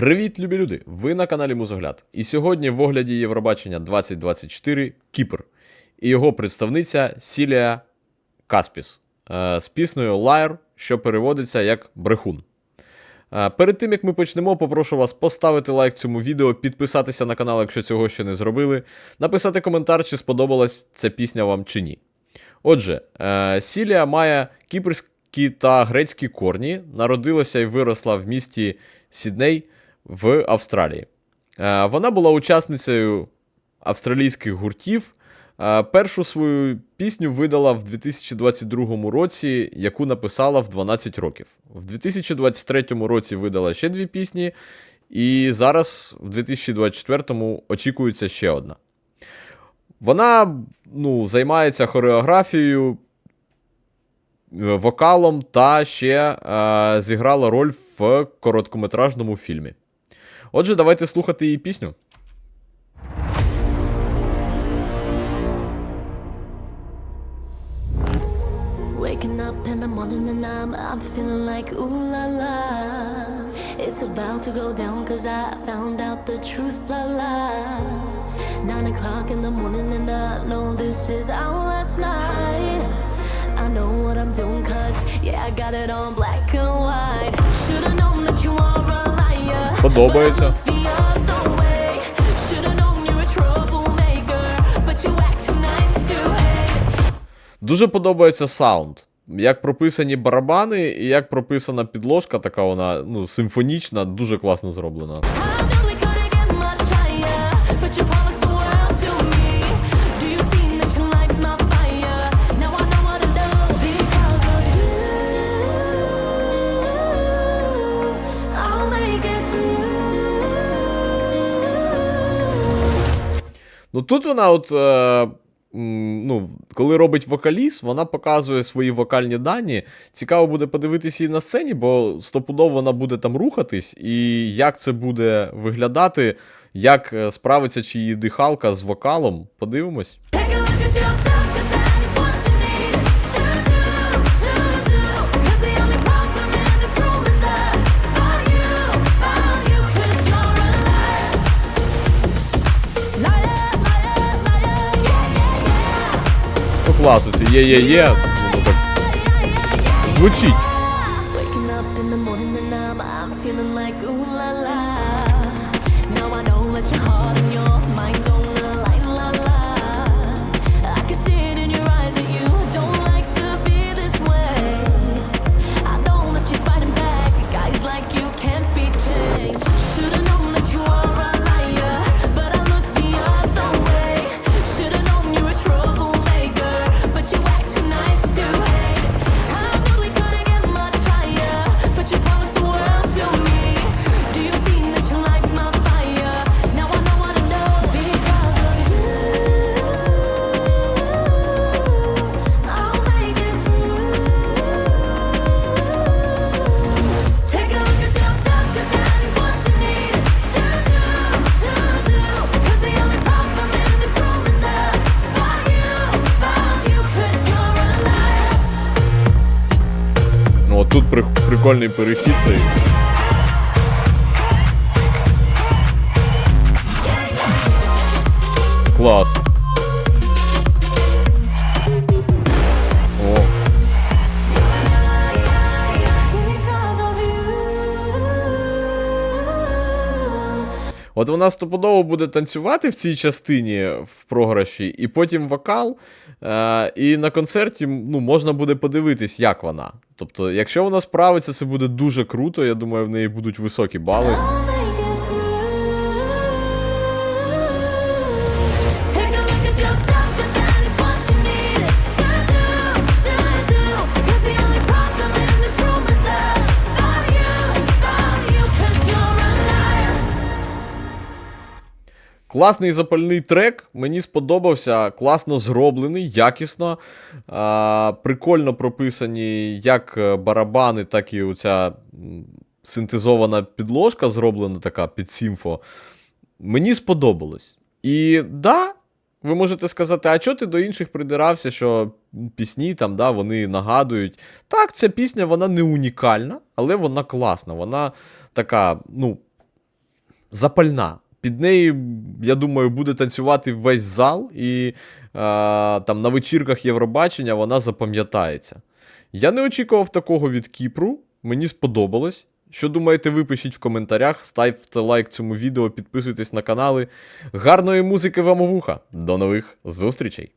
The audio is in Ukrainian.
Привіт, любі люди! Ви на каналі Музогляд. І сьогодні в огляді Євробачення 2024 Кіпр і його представниця Сілія Каспіс е, з піснею Liar, що переводиться як брехун. Е, Перед тим як ми почнемо, попрошу вас поставити лайк цьому відео, підписатися на канал, якщо цього ще не зробили, написати коментар, чи сподобалась ця пісня вам чи ні. Отже, е, Сілія має кіпрські та грецькі корні, народилася і виросла в місті Сідней в Австралії. Е, Вона була учасницею австралійських гуртів. Е, Першу свою пісню видала в 2022 році, яку написала в 12 років. В 2023 році видала ще дві пісні, і зараз, в 2024 очікується ще одна. Вона ну, займається хореографією, е, вокалом та ще е, зіграла роль в короткометражному фільмі. Отже, давайте слухати її пісню. Waking up in the morning and I'm, I'm feeling like ooh la la. It's about to go down cause I found out the truth, la la. Nine o'clock in the morning and I know this is our last night. I know what I'm doing cause yeah, I got it on black and white. Should've known that you are a liar. Подобається. Дуже подобається саунд. Як прописані барабани, і як прописана підложка, така вона ну, симфонічна, дуже класно зроблена. Ну тут вона, от, е, ну, коли робить вокаліст, вона показує свої вокальні дані. Цікаво буде подивитися її на сцені, бо стопудово вона буде там рухатись, і як це буде виглядати, як е, справиться чи її дихалка з вокалом. Подивимось. Yeah. Ну, клас, є-є-є, воно так звучить. От тут при- прикольний перехід цей. Клас. От вона стопудово буде танцювати в цій частині в програші, і потім вокал. Е- і на концерті ну, можна буде подивитись, як вона. Тобто, якщо вона справиться, це буде дуже круто. Я думаю, в неї будуть високі бали. Класний запальний трек, мені сподобався, класно зроблений, якісно. А, прикольно прописані як е, барабани, так і оця синтезована підложка, зроблена така під сімфо. Мені сподобалось. І да, ви можете сказати, а чого ти до інших придирався, що пісні там, да, вони нагадують. Так, ця пісня вона не унікальна, але вона класна. Вона така, ну, запальна. Під неї, я думаю, буде танцювати весь зал, і е, там на вечірках Євробачення вона запам'ятається. Я не очікував такого від Кіпру. Мені сподобалось. Що думаєте, ви пишіть в коментарях, ставте лайк цьому відео, підписуйтесь на канали. Гарної музики вам у вуха. До нових зустрічей!